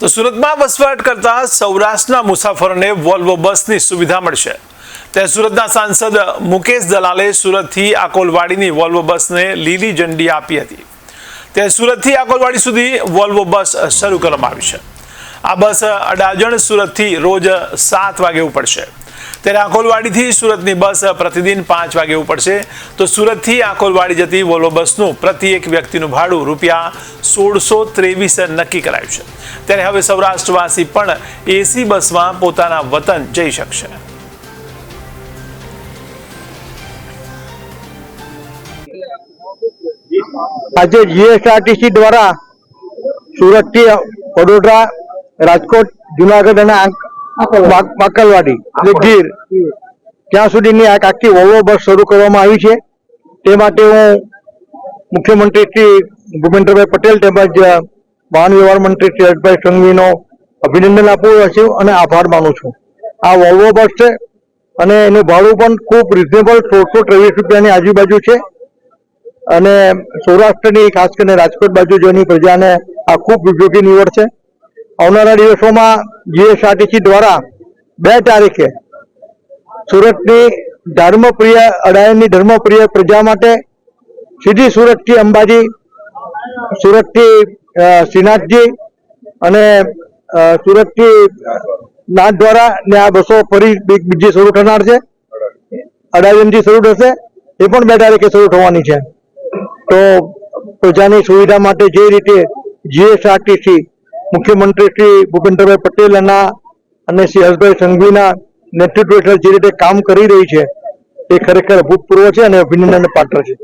તો સુરતમાં વસવાટ કરતા સૌરાષ્ટ્રના મુસાફરોને વોલ્વો બસની સુવિધા મળશે. ત્યાં સુરતના સાંસદ મુકેશ દલાલે સુરતથી આકોલવાડીની વોલ્વો બસને લીલી ઝંડી આપી હતી. ત્યાં સુરતથી આકોલવાડી સુધી વોલ્વો બસ શરૂ કરવામાં આવી છે. આ બસ અડાજણ સુરતથી રોજ સાત વાગે ઉપડશે. ત્યારે આકોલવાડીથી સુરતની બસ પ્રતિદિન પાંચ વાગે ઉપડશે. તો સુરતથી આકોલવાડી જતી વોલ્વો બસનું પ્રતિ એક વ્યક્તિનું ભાડું રૂપિયા સોળસો ત્રેવીસ નક્કી કરાયું છે. ત્યારે હવે સૌરાષ્ટ્રવાસી પણ એસી બસમાં પોતાના વતન જઈ શકશે. આજે જીએસઆરટીસી દ્વારા સુરતથી વડોદરા રાજકોટ જુનાગઢ અને બાકલવાડી એટલે ગીર. ત્યાં સુધીની આ આખી વોલ્વો બસ શરૂ કરવામાં આવી છે. તે માટે હું મુખ્યમંત્રી શ્રી ભૂપેન્દ્રભાઈ પટેલ તેમજ વાહન વ્યવહાર મંત્રી શ્રી હર્ષભાઈ સંઘવીનો અભિનંદન આપું છું અને આભાર માનું છું. આ વોલ્વો બસ છે અને એનું ભાડું પણ ખૂબ રિઝનેબલ સોળસો ત્રેવીસ રૂપિયાની આજુબાજુ છે. અને સૌરાષ્ટ્રની ખાસ કરીને રાજકોટ બાજુ જોની પ્રજાને આ ખૂબ ઉપયોગી નીવડશે આવનારા દિવસોમાં જીએસઆરટીસી દ્વારા બે તારીખે સુરતની ધર્મપ્રિય, અડાયણની ધર્મપ્રિય પ્રજા માટે સીધી સુરતથી અંબાજી, સુરતથી શ્રીનાથજી અને સુરતથી નાથ દ્વારા ને આ બસો ફરી બીજી શરૂ થનાર છે. અડાજણથી શરૂ થશે. એ પણ બે તારીખે શરૂ થવાની છે. તો પ્રજાની સુવિધા માટે જે રીતે જીએસઆરટીસી મુખ્યમંત્રી શ્રી ભૂપેન્દ્રભાઈ પટેલ અને શ્રી હર્ષભાઈ સંઘવીના નેતૃત્વ હેઠળ જે રીતે કામ કરી રહી છે તે ખરેખર અભૂતપૂર્વ છે અને અભિનંદન પાત્ર છે.